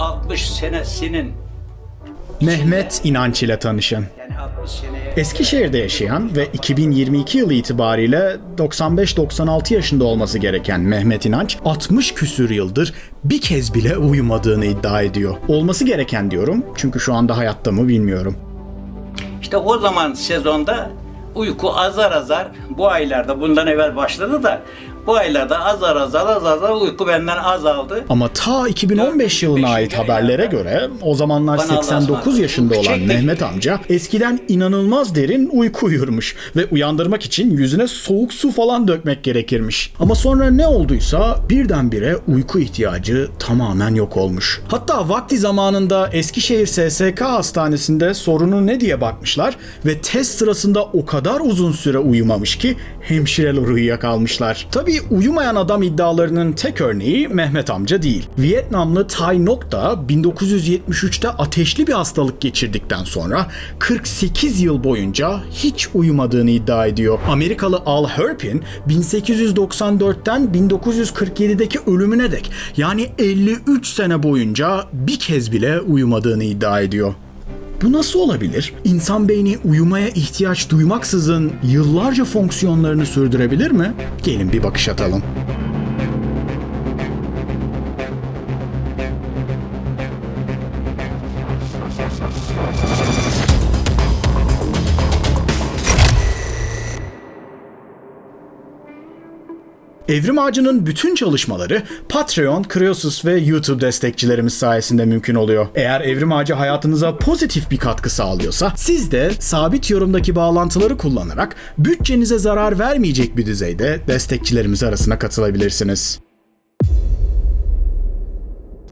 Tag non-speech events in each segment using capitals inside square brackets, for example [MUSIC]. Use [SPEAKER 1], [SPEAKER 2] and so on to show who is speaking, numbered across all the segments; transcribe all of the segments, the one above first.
[SPEAKER 1] 60 senesinin
[SPEAKER 2] Mehmet İnanç ile tanışın.
[SPEAKER 1] yani 60 seneye
[SPEAKER 2] Eskişehir'de yaşayan ve 2022 yılı itibariyle 95-96 yaşında olması gereken Mehmet İnanç 60 küsür yıldır bir kez bile uyumadığını iddia ediyor. Olması gereken diyorum çünkü şu anda hayatta mı bilmiyorum.
[SPEAKER 1] işte o zaman sezonda uyku azar azar bu aylarda bundan evvel başladı da bu aylarda azar azar azar azar uyku benden azaldı.
[SPEAKER 2] Ama ta 2015 yılına ait haberlere göre o zamanlar
[SPEAKER 1] Bana Allah'a
[SPEAKER 2] 89
[SPEAKER 1] ısmarladık.
[SPEAKER 2] yaşında olan. Mehmet amca eskiden inanılmaz derin uyku uyurmuş ve uyandırmak için yüzüne soğuk su falan dökmek gerekirmiş. Ama sonra ne olduysa birdenbire uyku ihtiyacı tamamen yok olmuş. Hatta vakti zamanında Eskişehir SSK hastanesinde sorunu ne diye bakmışlar ve test sırasında o kadar uzun süre uyumamış ki hemşireler uyuyakalmışlar. Tabii uyumayan adam iddialarının tek örneği Mehmet amca değil. Vietnamlı Tai Ngoc da 1973'te ateşli bir hastalık geçirdikten sonra 48 yıl boyunca hiç uyumadığını iddia ediyor. Amerikalı Al Herpin 1894'ten 1947'deki ölümüne dek yani 53 sene boyunca bir kez bile uyumadığını iddia ediyor. Bu nasıl olabilir? İnsan beyni uyumaya ihtiyaç duymaksızın yıllarca fonksiyonlarını sürdürebilir mi? Gelin bir bakış atalım. Evrim Ağacı'nın bütün çalışmaları Patreon, Kreosus ve YouTube destekçilerimiz sayesinde mümkün oluyor. Eğer Evrim Ağacı hayatınıza pozitif bir katkı sağlıyorsa siz de sabit yorumdaki bağlantıları kullanarak bütçenize zarar vermeyecek bir düzeyde destekçilerimiz arasına katılabilirsiniz.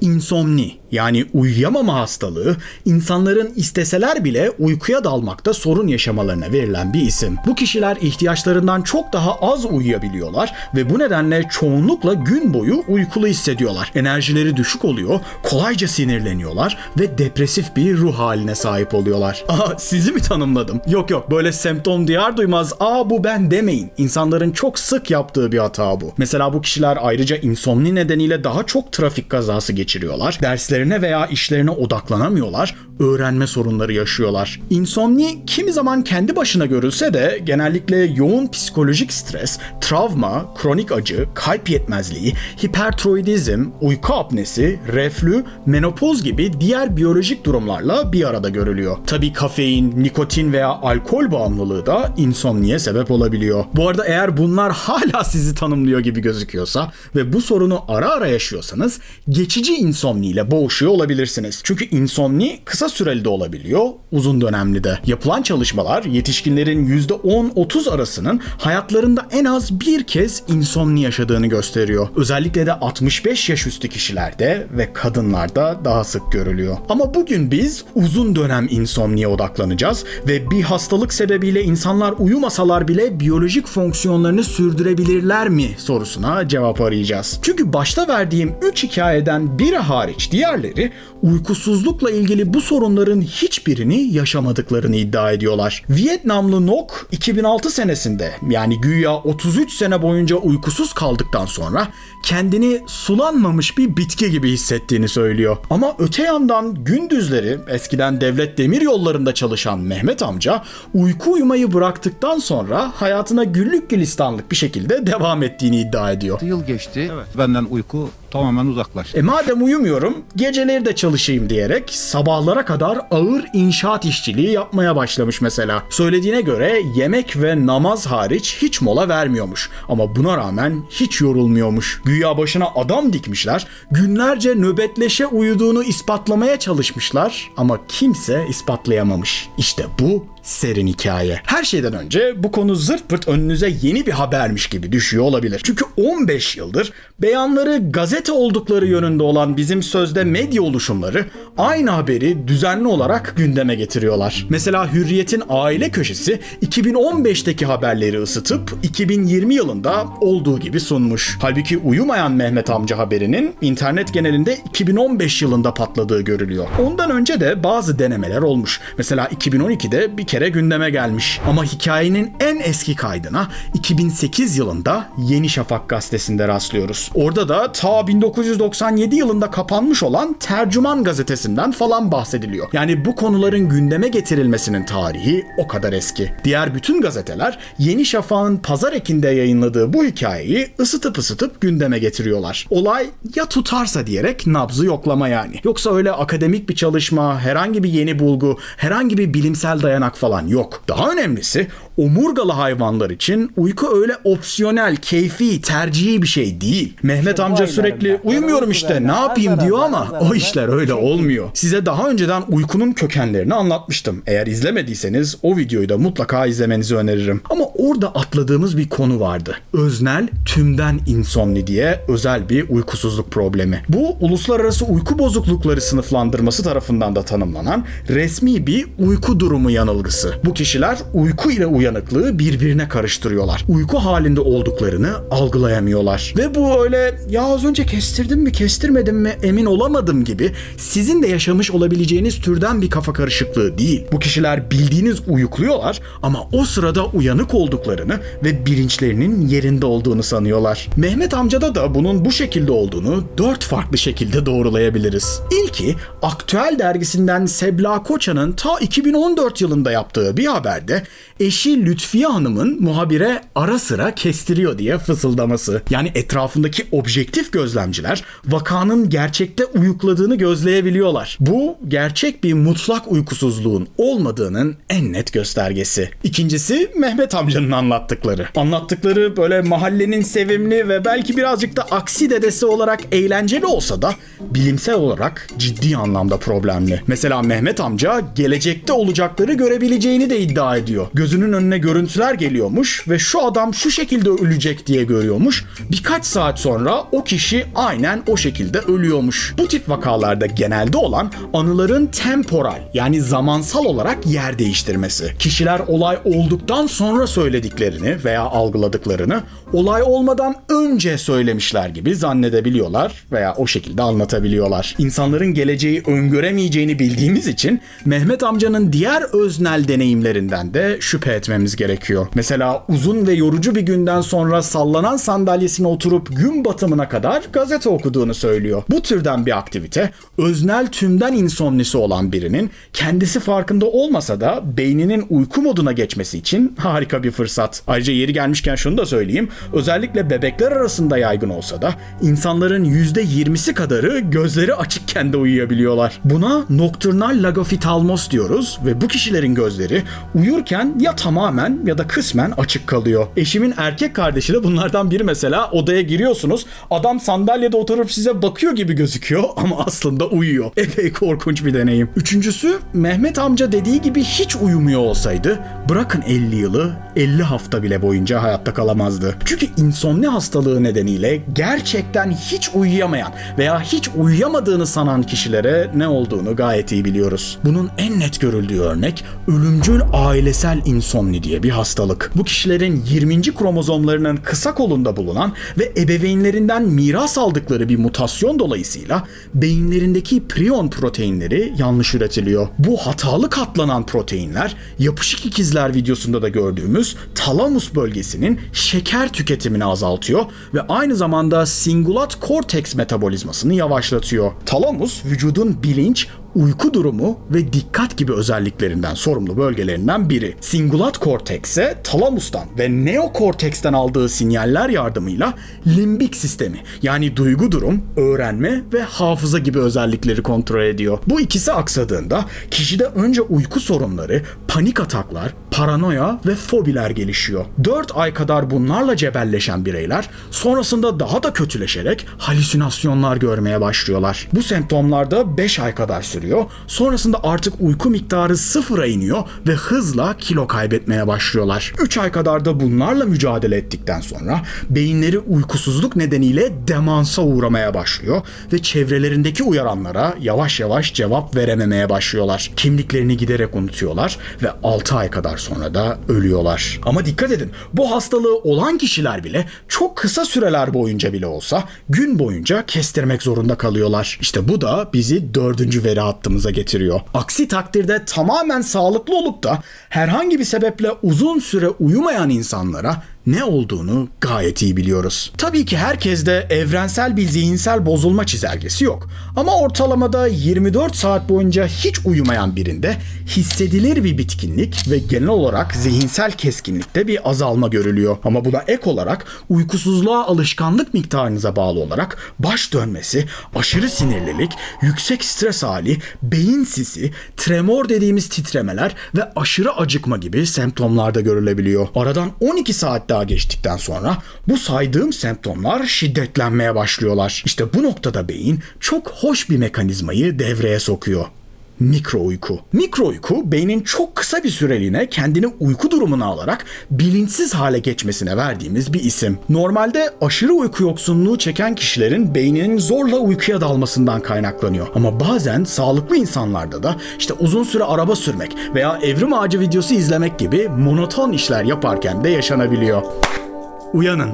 [SPEAKER 2] İnsomni yani uyuyamama hastalığı insanların isteseler bile uykuya dalmakta sorun yaşamalarına verilen bir isim. Bu kişiler ihtiyaçlarından çok daha az uyuyabiliyorlar ve bu nedenle çoğunlukla gün boyu uykulu hissediyorlar. Enerjileri düşük oluyor, kolayca sinirleniyorlar ve depresif bir ruh haline sahip oluyorlar. [LAUGHS] Aa sizi mi tanımladım? Yok yok böyle semptom duyar duymaz aa bu ben demeyin. İnsanların çok sık yaptığı bir hata bu. Mesela bu kişiler ayrıca insomni nedeniyle daha çok trafik kazası geçiriyorlar. Derslerine veya işlerine odaklanamıyorlar. Öğrenme sorunları yaşıyorlar. İnsomni kimi zaman kendi başına görülse de genellikle yoğun psikolojik stres, travma, kronik acı, kalp yetmezliği, hipertiroidizm, uyku apnesi, reflü, menopoz gibi diğer biyolojik durumlarla bir arada görülüyor. Tabii kafein, nikotin veya alkol bağımlılığı da insomniye sebep olabiliyor. Bu arada eğer bunlar [LAUGHS] hala sizi tanımlıyor gibi gözüküyorsa ve bu sorunu ara ara yaşıyorsanız geçici insomni ile boğuşuyor olabilirsiniz. Çünkü insomni kısa süreli de olabiliyor, uzun dönemli de. Yapılan çalışmalar yetişkinlerin %10-30 arasının hayatlarında en az bir kez insomni yaşadığını gösteriyor. Özellikle de 65 yaş üstü kişilerde ve kadınlarda daha sık görülüyor. Ama bugün biz uzun dönem insomniye odaklanacağız ve bir hastalık sebebiyle insanlar uyumasalar bile biyolojik fonksiyonlarını sürdürebilirler mi sorusuna cevap arayacağız. Çünkü başta verdiğim 3 hikayeden biri hariç diğerleri uykusuzlukla ilgili bu sorunların hiçbirini yaşamadıklarını iddia ediyorlar. Vietnamlı Nok 2006 senesinde yani güya 33 sene boyunca uykusuz kaldıktan sonra kendini sulanmamış bir bitki gibi hissettiğini söylüyor. Ama öte yandan gündüzleri eskiden devlet demir yollarında çalışan Mehmet amca uyku uyumayı bıraktıktan sonra hayatına güllük gülistanlık bir şekilde devam ettiğini iddia ediyor.
[SPEAKER 3] Yıl geçti. Benden uyku tamamen uzaklaştı.
[SPEAKER 2] E madem uyumuyorum, geceleri de çalışayım diyerek sabahlara kadar ağır inşaat işçiliği yapmaya başlamış mesela. Söylediğine göre yemek ve namaz hariç hiç mola vermiyormuş. Ama buna rağmen hiç yorulmuyormuş. Güya başına adam dikmişler, günlerce nöbetleşe uyuduğunu ispatlamaya çalışmışlar ama kimse ispatlayamamış. İşte bu serin hikaye. Her şeyden önce bu konu zırt pırt önünüze yeni bir habermiş gibi düşüyor olabilir. Çünkü 15 yıldır beyanları gazete oldukları yönünde olan bizim sözde medya oluşumları aynı haberi düzenli olarak gündeme getiriyorlar. Mesela Hürriyet'in aile köşesi 2015'teki haberleri ısıtıp 2020 yılında olduğu gibi sunmuş. Halbuki uyumayan Mehmet amca haberinin internet genelinde 2015 yılında patladığı görülüyor. Ondan önce de bazı denemeler olmuş. Mesela 2012'de bir kere gündeme gelmiş. Ama hikayenin en eski kaydına 2008 yılında Yeni Şafak gazetesinde rastlıyoruz. Orada da ta 1997 yılında kapanmış olan Tercüman gazetesinden falan bahsediliyor. Yani bu konuların gündeme getirilmesinin tarihi o kadar eski. Diğer bütün gazeteler Yeni Şafak'ın pazar ekinde yayınladığı bu hikayeyi ısıtıp ısıtıp gündeme getiriyorlar. Olay ya tutarsa diyerek nabzı yoklama yani. Yoksa öyle akademik bir çalışma, herhangi bir yeni bulgu, herhangi bir bilimsel dayanak falan yok. Daha önemlisi omurgalı hayvanlar için uyku öyle opsiyonel, keyfi, tercihi bir şey değil. Mehmet amca sürekli uyumuyorum işte ne yapayım diyor ama o işler öyle olmuyor. Size daha önceden uykunun kökenlerini anlatmıştım. Eğer izlemediyseniz o videoyu da mutlaka izlemenizi öneririm. Ama orada atladığımız bir konu vardı. Öznel tümden insomni diye özel bir uykusuzluk problemi. Bu uluslararası uyku bozuklukları sınıflandırması tarafından da tanımlanan resmi bir uyku durumu yanılgısı. Bu kişiler uyku ile uyanıklığı birbirine karıştırıyorlar. Uyku halinde olduklarını algılayamıyorlar. Ve bu öyle ya az önce kestirdim mi kestirmedim mi emin olamadım gibi sizin de yaşamış olabileceğiniz türden bir kafa karışıklığı değil. Bu kişiler bildiğiniz uyukluyorlar ama o sırada uyanık olduklarını ve bilinçlerinin yerinde olduğunu sanıyorlar. Mehmet amcada da bunun bu şekilde olduğunu dört farklı şekilde doğrulayabiliriz. İlki Aktüel dergisinden Sebla Koçan'ın ta 2014 yılında yaptığı bir haberde eşi Lütfiye Hanım'ın muhabire ara sıra kestiriyor diye fısıldaması. Yani etrafındaki objektif gözlemciler vakanın gerçekte uyukladığını gözleyebiliyorlar. Bu gerçek bir mutlak uykusuzluğun olmadığının en net göstergesi. İkincisi Mehmet amcanın anlattıkları. Anlattıkları böyle mahallenin sevimli ve belki birazcık da aksi dedesi olarak eğlenceli olsa da bilimsel olarak ciddi anlamda problemli. Mesela Mehmet amca gelecekte olacakları görebileceğini de iddia ediyor. Gözünün önüne görüntüler geliyormuş ve şu adam şu şekilde ölecek diye görüyormuş. Birkaç saat sonra o kişi aynen o şekilde ölüyormuş. Bu tip vakalarda genelde olan anıların temporal yani zamansal olarak yer değiştirmesi. Kişiler olay olduktan sonra söylediklerini veya algıladıklarını olay olmadan önce söylemişler gibi zannedebiliyorlar veya o şekilde anlatabiliyorlar. İnsanların geleceği öngöremeyeceğini bildiğimiz için Mehmet amcanın diğer öznel deneyimlerinden de şüphe etmemiz gerekiyor. Mesela uzun ve yorucu bir günden sonra sallanan sandalyesine oturup gün batımına kadar gazete okuduğunu söylüyor. Bu türden bir aktivite öznel tümden insomnisi olan birinin kendisi farkında olmasa da beyninin uyku moduna geçmesi için harika bir fırsat. Ayrıca yeri gelmişken şunu da söyleyeyim. Özellikle bebekler arasında yaygın olsa da insanların %20'si kadarı gözleri açıkken de uyuyabiliyorlar. Buna nokturnal lagofitalmos diyoruz ve bu kişilerin gözleri uyurken ya tamamen ya da kısmen açık kalıyor. Eşimin erkek kardeşi de bunlardan biri mesela odaya giriyorsunuz. Adam sandalyede oturup size bakıyor gibi gözüküyor [LAUGHS] ama aslında uyuyor. Epey korkunç bir deneyim. Üçüncüsü Mehmet amca dediği gibi hiç uyumuyor olsaydı bırakın 50 yılı 50 hafta bile boyunca hayatta kalamazdı. Çünkü insomni hastalığı nedeniyle gerçekten hiç uyuyamayan veya hiç uyuyamadığını sanan kişilere ne olduğunu gayet iyi biliyoruz. Bunun en net görüldüğü örnek ölümcül ailesel insomni diye bir hastalık. Bu kişilerin 20. kromozomlarının kısa kolunda bulunan ve ebeveynlerinden miras aldıkları bir mutasyon dolayısıyla beyinlerindeki prion proteinleri yanlış üretiliyor. Bu hatalı katlanan proteinler yapışık ikizler videosunda da gördüğümüz talamus bölgesinin şeker tüketimini azaltıyor ve aynı zamanda singulat korteks metabolizmasını yavaşlatıyor. Talamus vücudun bilinç, uyku durumu ve dikkat gibi özelliklerinden sorumlu bölgelerinden biri. Singulat korteks ise talamustan ve neokorteksten aldığı sinyaller yardımıyla limbik sistemi yani duygu durum, öğrenme ve hafıza gibi özellikleri kontrol ediyor. Bu ikisi aksadığında kişide önce uyku sorunları, panik ataklar, paranoya ve fobiler gelişiyor. 4 ay kadar bunlarla cebelleşen bireyler sonrasında daha da kötüleşerek halüsinasyonlar görmeye başlıyorlar. Bu semptomlar da 5 ay kadar sürüyor. Sonrasında artık uyku miktarı sıfıra iniyor ve hızla kilo kaybetmeye başlıyorlar. 3 ay kadar da bunlarla mücadele ettikten sonra beyinleri uykusuzluk nedeniyle demansa uğramaya başlıyor ve çevrelerindeki uyaranlara yavaş yavaş cevap verememeye başlıyorlar. Kimliklerini giderek unutuyorlar ve 6 ay kadar sonra da ölüyorlar. Ama dikkat edin bu hastalığı olan kişiler bile çok kısa süreler boyunca bile olsa gün boyunca kestirmek zorunda kalıyorlar. İşte bu da bizi dördüncü veri hattımıza getiriyor. Aksi takdirde tamamen sağlıklı olup da herhangi bir sebeple uzun süre uyumayan insanlara ne olduğunu gayet iyi biliyoruz. Tabii ki herkeste evrensel bir zihinsel bozulma çizelgesi yok. Ama ortalamada 24 saat boyunca hiç uyumayan birinde hissedilir bir bitkinlik ve genel olarak zihinsel keskinlikte bir azalma görülüyor. Ama buna ek olarak uykusuzluğa alışkanlık miktarınıza bağlı olarak baş dönmesi, aşırı sinirlilik, yüksek stres hali, beyin sisi, tremor dediğimiz titremeler ve aşırı acıkma gibi semptomlar da görülebiliyor. Aradan 12 saat daha geçtikten sonra bu saydığım semptomlar şiddetlenmeye başlıyorlar. İşte bu noktada beyin çok hoş bir mekanizmayı devreye sokuyor. Mikro uyku. Mikro uyku beynin çok kısa bir süreliğine kendini uyku durumuna alarak bilinçsiz hale geçmesine verdiğimiz bir isim. Normalde aşırı uyku yoksunluğu çeken kişilerin beyninin zorla uykuya dalmasından kaynaklanıyor. Ama bazen sağlıklı insanlarda da işte uzun süre araba sürmek veya evrim ağacı videosu izlemek gibi monoton işler yaparken de yaşanabiliyor. Uyanın.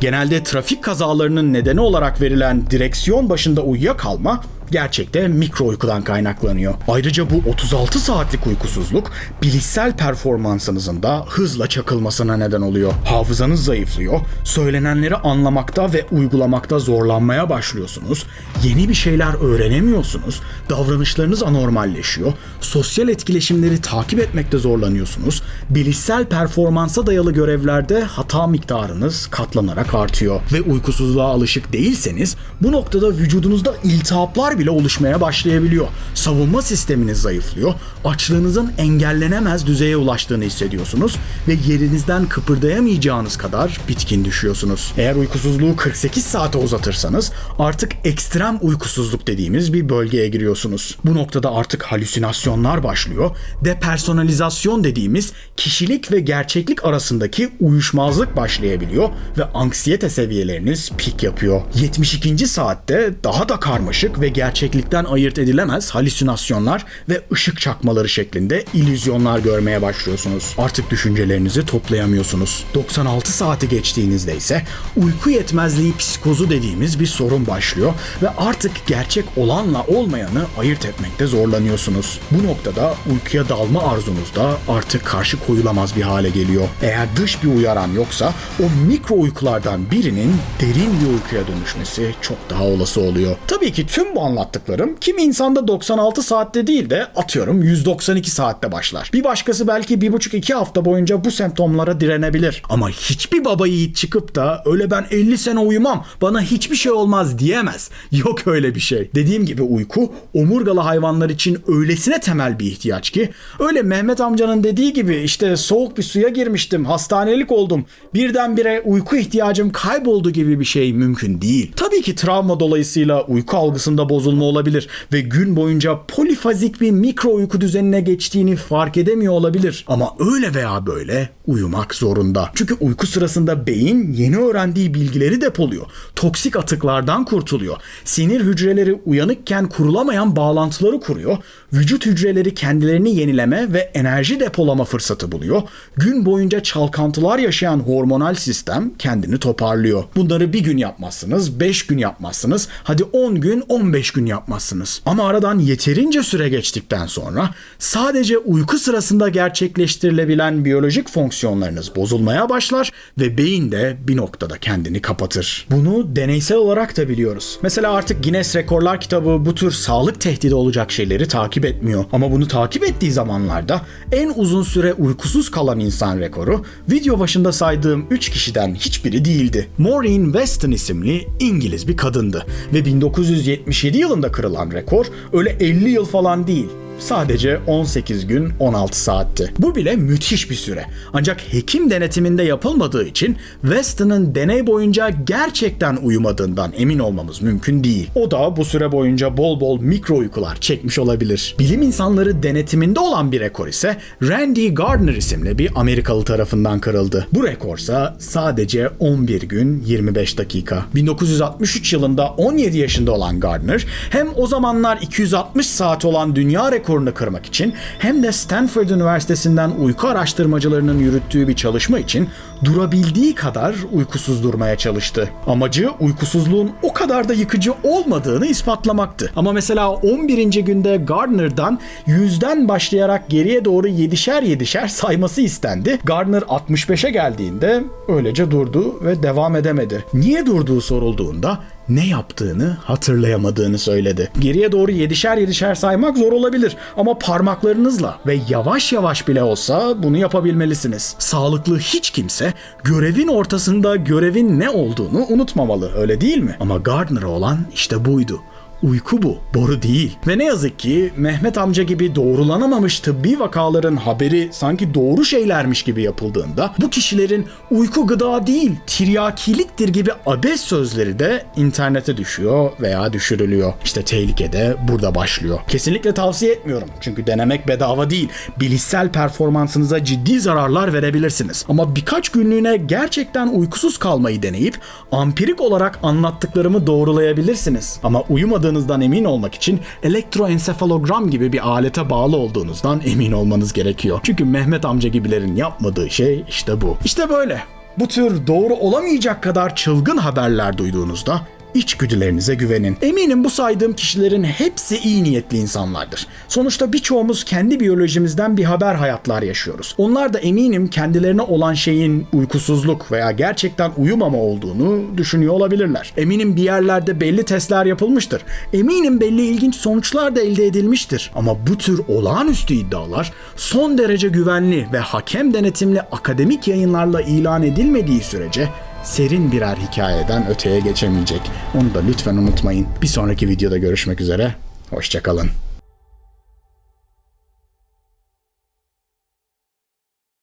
[SPEAKER 2] Genelde trafik kazalarının nedeni olarak verilen direksiyon başında uyuyakalma gerçekte mikro uykudan kaynaklanıyor. Ayrıca bu 36 saatlik uykusuzluk bilişsel performansınızın da hızla çakılmasına neden oluyor. Hafızanız zayıflıyor, söylenenleri anlamakta ve uygulamakta zorlanmaya başlıyorsunuz, yeni bir şeyler öğrenemiyorsunuz, davranışlarınız anormalleşiyor, sosyal etkileşimleri takip etmekte zorlanıyorsunuz, bilişsel performansa dayalı görevlerde hata miktarınız katlanarak artıyor ve uykusuzluğa alışık değilseniz bu noktada vücudunuzda iltihaplar bile oluşmaya başlayabiliyor. Savunma sisteminiz zayıflıyor, açlığınızın engellenemez düzeye ulaştığını hissediyorsunuz ve yerinizden kıpırdayamayacağınız kadar bitkin düşüyorsunuz. Eğer uykusuzluğu 48 saate uzatırsanız artık ekstrem uykusuzluk dediğimiz bir bölgeye giriyorsunuz. Bu noktada artık halüsinasyonlar başlıyor. Depersonalizasyon dediğimiz kişilik ve gerçeklik arasındaki uyuşmazlık başlayabiliyor ve anksiyete seviyeleriniz pik yapıyor. 72. saatte daha da karmaşık ve gerçeklikten ayırt edilemez halüsinasyonlar ve ışık çakmaları şeklinde illüzyonlar görmeye başlıyorsunuz. Artık düşüncelerinizi toplayamıyorsunuz. 96 saati geçtiğinizde ise uyku yetmezliği psikozu dediğimiz bir sorun başlıyor ve artık gerçek olanla olmayanı ayırt etmekte zorlanıyorsunuz. Bu noktada uykuya dalma arzunuz da artık karşı koyulamaz bir hale geliyor. Eğer dış bir uyaran yoksa o mikro uykulardan birinin derin bir uykuya dönüşmesi çok daha olası oluyor. Tabii ki tüm bu anlattıklarım kimi insanda 96 saatte değil de atıyorum 192 saatte başlar. Bir başkası belki 1,5-2 hafta boyunca bu semptomlara direnebilir. Ama hiçbir baba yiğit çıkıp da öyle ben 50 sene uyumam bana hiçbir şey olmaz diyemez. Yok öyle bir şey. Dediğim gibi uyku omurgalı hayvanlar için öylesine temel bir ihtiyaç ki öyle Mehmet amcanın dediği gibi işte soğuk bir suya girmiştim hastanelik oldum birdenbire uyku ihtiyacım kayboldu gibi bir şey mümkün değil. Tabii ki travma dolayısıyla uyku algısında bozulma olabilir ve gün boyunca polifazik bir mikro uyku düzenine geçtiğini fark edemiyor olabilir. Ama öyle veya böyle uyumak zorunda. Çünkü uyku sırasında beyin yeni öğrendiği bilgileri depoluyor. Toksik atıklardan kurtuluyor. Sinir hücreleri uyanıkken kurulamayan bağlantıları kuruyor. Vücut hücreleri kendilerini yenileme ve enerji depolama fırsatı buluyor. Gün boyunca çalkantılar yaşayan hormonal sistem kendini toparlıyor. Bunları bir gün yapmazsınız, 5 gün yapmazsınız, hadi 10 gün, 15 gün yapmazsınız. Ama aradan yeterince süre geçtikten sonra sadece uyku sırasında gerçekleştirilebilen biyolojik fonksiyonlarınız bozulmaya başlar ve beyin de bir noktada kendini kapatır. Bunu deneysel olarak da biliyoruz. Mesela artık Guinness Rekorlar kitabı bu tür sağlık tehdidi olacak şeyleri takip etmiyor. Ama bunu takip ettiği zamanlarda en uzun süre uykusuz kalan insan rekoru video başında saydığım 3 kişiden hiçbiri değildi. Maureen Weston isimli İngiliz bir kadındı ve 1977 yılında kırılan rekor öyle 50 yıl falan değil. Sadece 18 gün 16 saatti. Bu bile müthiş bir süre. Ancak hekim denetiminde yapılmadığı için Weston'ın deney boyunca gerçekten uyumadığından emin olmamız mümkün değil. O da bu süre boyunca bol bol mikro uykular çekmiş olabilir. Bilim insanları denetiminde olan bir rekor ise Randy Gardner isimli bir Amerikalı tarafından kırıldı. Bu rekorsa sadece 11 gün 25 dakika. 1963 yılında 17 yaşında olan Gardner hem o zamanlar 260 saat olan dünya rekoru rekorunu kırmak için hem de Stanford Üniversitesi'nden uyku araştırmacılarının yürüttüğü bir çalışma için durabildiği kadar uykusuz durmaya çalıştı. Amacı uykusuzluğun o kadar da yıkıcı olmadığını ispatlamaktı. Ama mesela 11. günde Gardner'dan 100'den başlayarak geriye doğru 7'şer 7'şer sayması istendi. Gardner 65'e geldiğinde öylece durdu ve devam edemedi. Niye durduğu sorulduğunda ne yaptığını hatırlayamadığını söyledi. Geriye doğru 7'şer 7'şer saymak zor olabilir ama parmaklarınızla ve yavaş yavaş bile olsa bunu yapabilmelisiniz. Sağlıklı hiç kimse görevin ortasında görevin ne olduğunu unutmamalı öyle değil mi? Ama Gardner'a olan işte buydu. Uyku bu, boru değil. Ve ne yazık ki Mehmet amca gibi doğrulanamamış tıbbi vakaların haberi sanki doğru şeylermiş gibi yapıldığında bu kişilerin uyku gıda değil, tiryakiliktir gibi abes sözleri de internete düşüyor veya düşürülüyor. İşte tehlike de burada başlıyor. Kesinlikle tavsiye etmiyorum. Çünkü denemek bedava değil. Bilişsel performansınıza ciddi zararlar verebilirsiniz. Ama birkaç günlüğüne gerçekten uykusuz kalmayı deneyip ampirik olarak anlattıklarımı doğrulayabilirsiniz. Ama uyumadığınızdan emin olmak için elektroensefalogram gibi bir alete bağlı olduğunuzdan emin olmanız gerekiyor. Çünkü Mehmet amca gibilerin yapmadığı şey işte bu. İşte böyle. Bu tür doğru olamayacak kadar çılgın haberler duyduğunuzda İçgüdülerinize güvenin. Eminim bu saydığım kişilerin hepsi iyi niyetli insanlardır. Sonuçta birçoğumuz kendi biyolojimizden bir haber hayatlar yaşıyoruz. Onlar da eminim kendilerine olan şeyin uykusuzluk veya gerçekten uyumama olduğunu düşünüyor olabilirler. Eminim bir yerlerde belli testler yapılmıştır. Eminim belli ilginç sonuçlar da elde edilmiştir. Ama bu tür olağanüstü iddialar son derece güvenli ve hakem denetimli akademik yayınlarla ilan edilmediği sürece serin birer hikayeden öteye geçemeyecek. Onu da lütfen unutmayın. Bir sonraki videoda görüşmek üzere. Hoşçakalın.